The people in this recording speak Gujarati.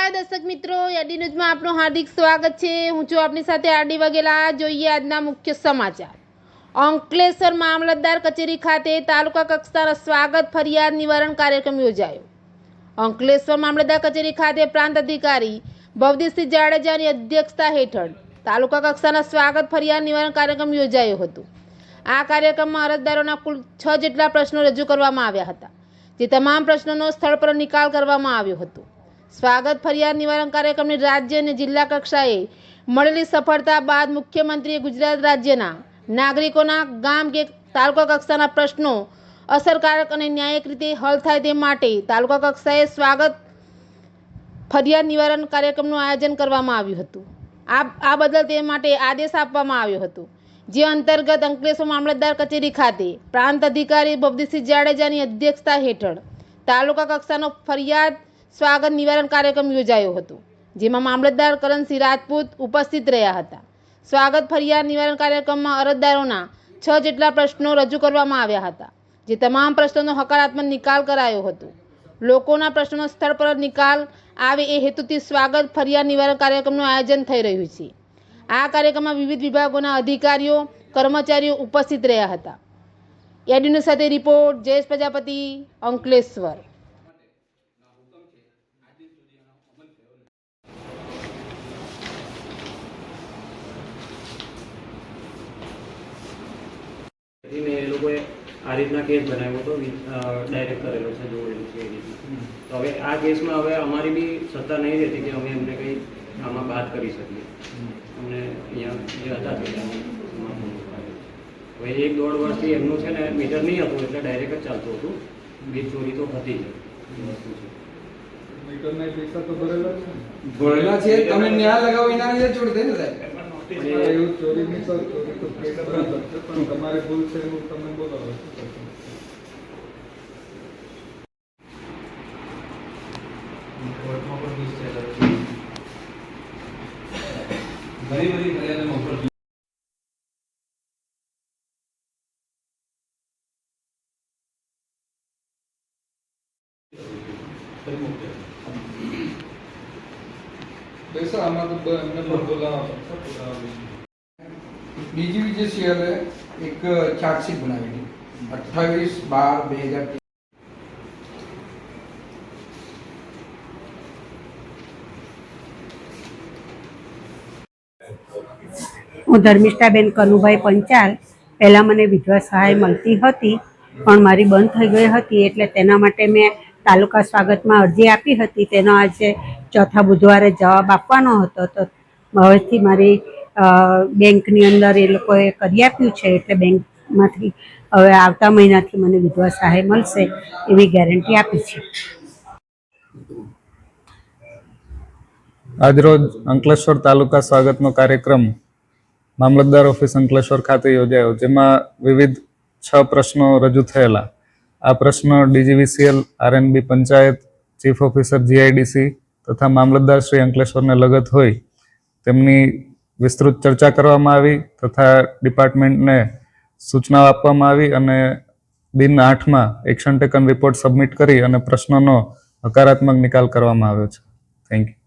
નમસ્કાર દર્શક મિત્રો યાડી ન્યૂઝમાં આપનું હાર્દિક સ્વાગત છે. હું છું આપની સાથે આરડી વગેલા જોઈએ આજના મુખ્ય સમાચાર. અંકલેશ્વર મામલતદાર કચેરી ખાતે તાલુકા કક્ષાના સ્વાગત ફરિયાદ નિવારણ કાર્યક્રમ યોજાયો. અંકલેશ્વર મામલતદાર કચેરી ખાતે પ્રાંત અધિકારી ભવદીસિંહ જાડેજાની અધ્યક્ષતા હેઠળ તાલુકા કક્ષાના સ્વાગત ફરિયાદ નિવારણ કાર્યક્રમ યોજાયો હતો. આ કાર્યક્રમમાં અરજદારોના કુલ છ જેટલા પ્રશ્નો રજૂ કરવામાં આવ્યા હતા, જે તમામ પ્રશ્નોનો સ્થળ પર નિકાલ કરવામાં આવ્યો હતો. સ્વાગત ફરિયાદ નિવારણ કાર્યક્રમની રાજ્ય અને જિલ્લા કક્ષાએ મળેલી સફળતા બાદ મુખ્યમંત્રીએ ગુજરાત રાજ્યના નાગરિકોના ગામ કે તાલુકા કક્ષાના પ્રશ્નો અસરકારક અને ન્યાયિક રીતે હલ થાય તે માટે તાલુકા કક્ષાએ સ્વાગત ફરિયાદ નિવારણ કાર્યક્રમનું આયોજન કરવામાં આવ્યું હતું. આ આ બદલ તે માટે આદેશ આપવામાં આવ્યો હતો, જે અંતર્ગત અંકલેશ્વર મામલતદાર કચેરી ખાતે પ્રાંત અધિકારી ભવદીસિંહ જાડેજાની અધ્યક્ષતા હેઠળ તાલુકા કક્ષાનો ફરિયાદ સ્વાગત નિવારણ કાર્યક્રમ યોજાયો હતો, જેમાં મામલતદાર કરણસિંહ રાજપૂત ઉપસ્થિત રહ્યા હતા. સ્વાગત ફરિયાદ નિવારણ કાર્યક્રમમાં અરજદારોના છ જેટલા પ્રશ્નો રજૂ કરવામાં આવ્યા હતા, જે તમામ પ્રશ્નોનો હકારાત્મક નિકાલ કરાયો હતો. લોકોના પ્રશ્નોનો સ્થળ પર નિકાલ આવે એ હેતુથી સ્વાગત ફરિયાદ નિવારણ કાર્યક્રમનું આયોજન થઈ રહ્યું છે. આ કાર્યક્રમમાં વિવિધ વિભાગોના અધિકારીઓ, કર્મચારીઓ ઉપસ્થિત રહ્યા હતા. એડીનું સાથે રિપોર્ટ, જયેશ પ્રજાપતિ, અંકલેશ્વર. ને એ લોકોએ આ રીતના કેસ બનાવ્યો હતો ડાયરેક્ટ કરેલો છે જોડેલું છે એ રીતનું. તો હવે આ કેસમાં હવે અમારી બી સત્તા નહીં રહેતી કે અમે એમને કંઈ આમાં વાત કરી શકીએ. અમને અહીંયા જે હતા. હવે એક દોઢ વર્ષથી એમનું છે ને મીટર નહીં હતું એટલે ડાયરેક્ટ જ ચાલતું હતું. વીજ ચોરી તો હતી જ. વસ્તુ છે. તો ભરેલા છે તમે ન્યાય લગાવો એના લીધે થઈ ને સાહેબ. એવું ચોરી નહીં કરો, ચોરી તો કેસ બરાબર. છે પણ તમારી ભૂલ છે એવું તમે કરશો? ઘણી બધી ફરિયાદોમાં ઉપર પૈસા આમાં તો બ- એમને પણ બોલાવવા. બીજી વિજયસિંહે એક ચાર્જશીટ બનાવેલી. અઠ્ઠાવીસ બાર બે હજાર હું ધર્મિષ્ઠાબેન કનુભાઈ પંચાલ. પહેલાં મને વિધવા સહાય મળતી હતી પણ મારી બંધ થઈ ગઈ હતી એટલે તેના માટે મેં તાલુકા સ્વાગતમાં અરજી આપી હતી. તેનો આજે ચોથા બુધવારે જવાબ આપવાનો હતો. તો હવેથી મારી બેંકની અંદર એ લોકોએ કરી આપ્યું છે. એટલે બેંકમાંથી હવે આવતા મહિનાથી મને વિધવા સહાય મળશે એવી ગેરંટી આપી છે. આજરોજ અંકલેશ્વર તાલુકા સ્વાગતનો કાર્યક્રમ મામલતદાર ઓફિસ અંકલેશ્વર ખાતે યોજાયો, જેમાં વિવિધ છ પ્રશ્નો રજૂ થયેલા. આ પ્રશ્ન DGVCL RNB panchayat, chief officer, GIDC તથા મામલતદાર શ્રી અંકલેશ્વરને લગત હોય, તેમની વિસ્તૃત ચર્ચા કરવામાં આવી તથા ડિપાર્ટમેન્ટને સૂચનાઓ આપવામાં આવી અને દિન આઠમાં એક્શન ટેકન રિપોર્ટ સબમિટ કરી અને પ્રશ્નોનો હકારાત્મક નિકાલ કરવામાં આવ્યો છે. Thank you